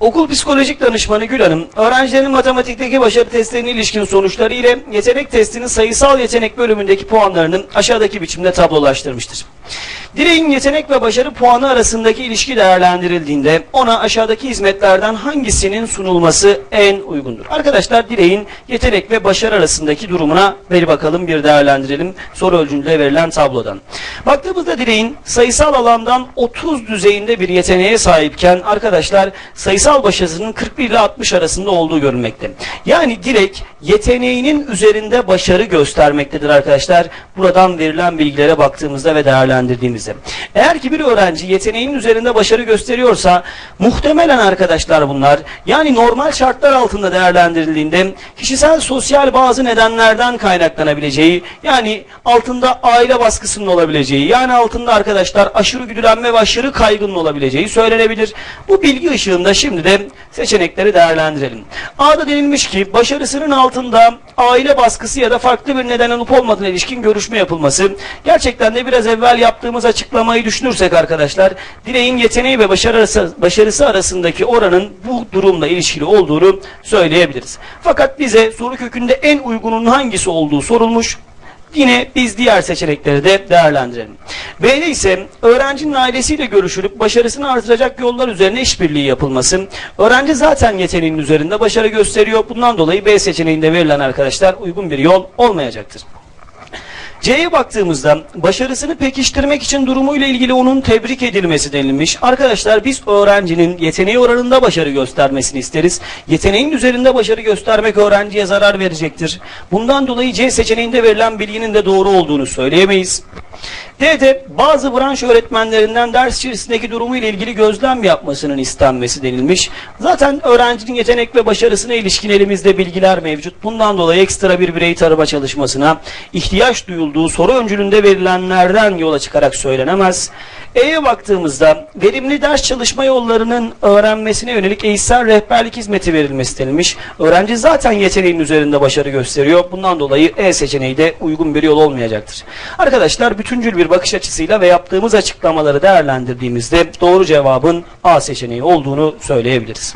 Okul psikolojik danışmanı Gül Hanım, öğrencilerin matematikteki başarı testlerine ilişkin sonuçları ile yetenek testinin sayısal yetenek bölümündeki puanlarını aşağıdaki biçimde tablolaştırmıştır. Dileğin yetenek ve başarı puanı arasındaki ilişki değerlendirildiğinde ona aşağıdaki hizmetlerden hangisinin sunulması en uygundur? Arkadaşlar dileğin yetenek ve başarı arasındaki durumuna bir bakalım bir değerlendirelim soru ölçünde verilen tablodan. Baktığımızda dileğin sayısal alandan 30 düzeyinde bir yeteneğe sahipken arkadaşlar sayısal başarısının 41 ile 60 arasında olduğu görülmekte. Yani direkt yeteneğinin üzerinde başarı göstermektedir arkadaşlar. Buradan verilen bilgilere baktığımızda ve değerlendirdiğimizde. Eğer ki bir öğrenci yeteneğinin üzerinde başarı gösteriyorsa muhtemelen arkadaşlar bunlar yani normal şartlar altında değerlendirildiğinde kişisel sosyal bazı nedenlerden kaynaklanabileceği yani altında aile baskısının olabileceği yani altında arkadaşlar aşırı güdülenme ve aşırı kaygının olabileceği söylenebilir. Bu bilgi ışığında şimdi de seçenekleri değerlendirelim. A'da denilmiş ki başarısının altında aile baskısı ya da farklı bir neden olup olmadığına ilişkin görüşme yapılması. Gerçekten de biraz evvel yaptığımız açıklamayı düşünürsek arkadaşlar dileğin yeteneği ve başarısı, başarısı arasındaki oranın bu durumla ilişkili olduğunu söyleyebiliriz. Fakat bize soru kökünde en uygunun hangisi olduğu sorulmuş. Yine biz diğer seçenekleri de değerlendirelim. B'de ise öğrencinin ailesiyle görüşülüp başarısını artıracak yollar üzerine işbirliği yapılması. Öğrenci zaten yeteneğinin üzerinde başarı gösteriyor. Bundan dolayı B seçeneğinde verilen arkadaşlar uygun bir yol olmayacaktır. C'ye baktığımızda başarısını pekiştirmek için durumuyla ilgili onun tebrik edilmesi denilmiş. Arkadaşlar biz öğrencinin yeteneği oranında başarı göstermesini isteriz. Yeteneğin üzerinde başarı göstermek öğrenciye zarar verecektir. Bundan dolayı C seçeneğinde verilen bilginin de doğru olduğunu söyleyemeyiz. D'de bazı branş öğretmenlerinden ders içerisindeki durumu ile ilgili gözlem yapmasının istenmesi denilmiş. Zaten öğrencinin yetenek ve başarısına ilişkin elimizde bilgiler mevcut. Bundan dolayı ekstra bir birey tarama çalışmasına ihtiyaç duyulduğu soru öncülünde verilenlerden yola çıkarak söylenemez. E'ye baktığımızda verimli ders çalışma yollarının öğrenmesine yönelik eğitsel rehberlik hizmeti verilmesi denilmiş. Öğrenci zaten yeteneğin üzerinde başarı gösteriyor. Bundan dolayı E seçeneği de uygun bir yol olmayacaktır. Arkadaşlar bütüncül bakış açısıyla ve yaptığımız açıklamaları değerlendirdiğimizde doğru cevabın A seçeneği olduğunu söyleyebiliriz.